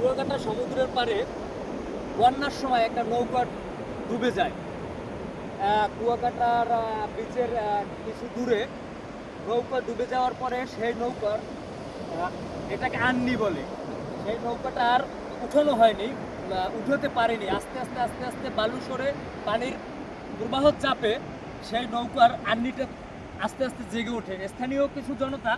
কুয়াকাটা সমুদ্রের পাড়ে বন্যার সময় একটা নৌকা ডুবে যায়। কুয়াকাটার বিচের কিছু দূরে নৌকা ডুবে যাওয়ার পরে সেই নৌকার এটাকে আননি বলে। সেই নৌকাটা আর উঠানো হয়নি উঠোতে পারেনি। আস্তে আস্তে আস্তে আস্তে বালু সরে পানির প্রবাহ চাপে সেই নৌকার আন্নিটা আস্তে আস্তে জেগে ওঠে। স্থানীয় কিছু জনতা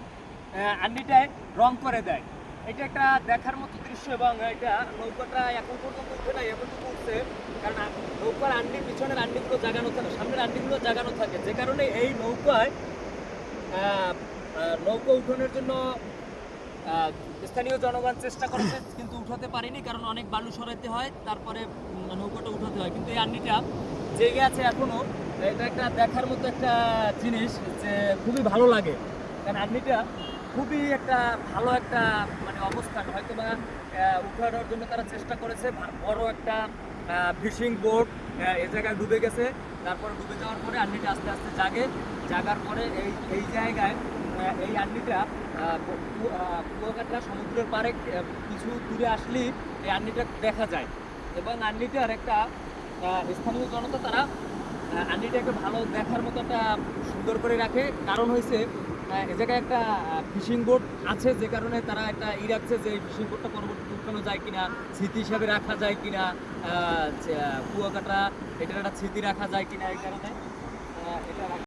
আন্নিটায় রং করে দেয়। এটা একটা দেখার মতো দৃশ্য এবং এটা নৌকাটা এখন পর্যন্ত উঠে নাই, এখন তো উঠছে। কারণ নৌকার আন্ডি, পিছনের আন্ডিগুলো জাগানো থাকে, সামনের আন্ডিগুলো জাগানো থাকে। যে কারণে এই নৌকায় নৌকা উঠানোর জন্য স্থানীয় জনগণ চেষ্টা করেছে, কিন্তু উঠাতে পারেনি কারণ অনেক বালু সরাইতে হয়, তারপরে নৌকাটা উঠাতে হয়। কিন্তু এই আন্নিটা জেগে আছে এখনও। এটা একটা দেখার মতো একটা জিনিস যে খুবই ভালো লাগে। কারণ আন্নিটা খুবই একটা ভালো একটা মানে অবস্থান। হয়তো বা উঠানোর জন্য তারা চেষ্টা করেছে। বড় একটা ফিশিং বোট এ জায়গায় ডুবে গেছে। তারপরে ডুবে যাওয়ার পরে আন্নিটা আস্তে আস্তে জাগে। জাগার পরে এই এই জায়গায় এই আন্নিটা কুয়াকাটা সমুদ্রের আহ, কিছু দূরে আসলেই এই আন্নিটা দেখা যায়। এবং আন্নিটার একটা স্থানীয় জনতা তারা আন্নিটাকে ভালো দেখার মতো একটা সুন্দর করে রাখে। কারণ হয়েছে এ জায়গায় একটা ফিশিং বোট আছে যে কারণে তারা একটা ই রাখছে যে ফিশিং বোটটা পরবর্তীতে উঠানো যায় কিনা, স্মৃতি হিসাবে রাখা যায় কিনা কুয়াকাটা, এটার একটা স্মৃতি রাখা যায় কিনা এই কারণে এটা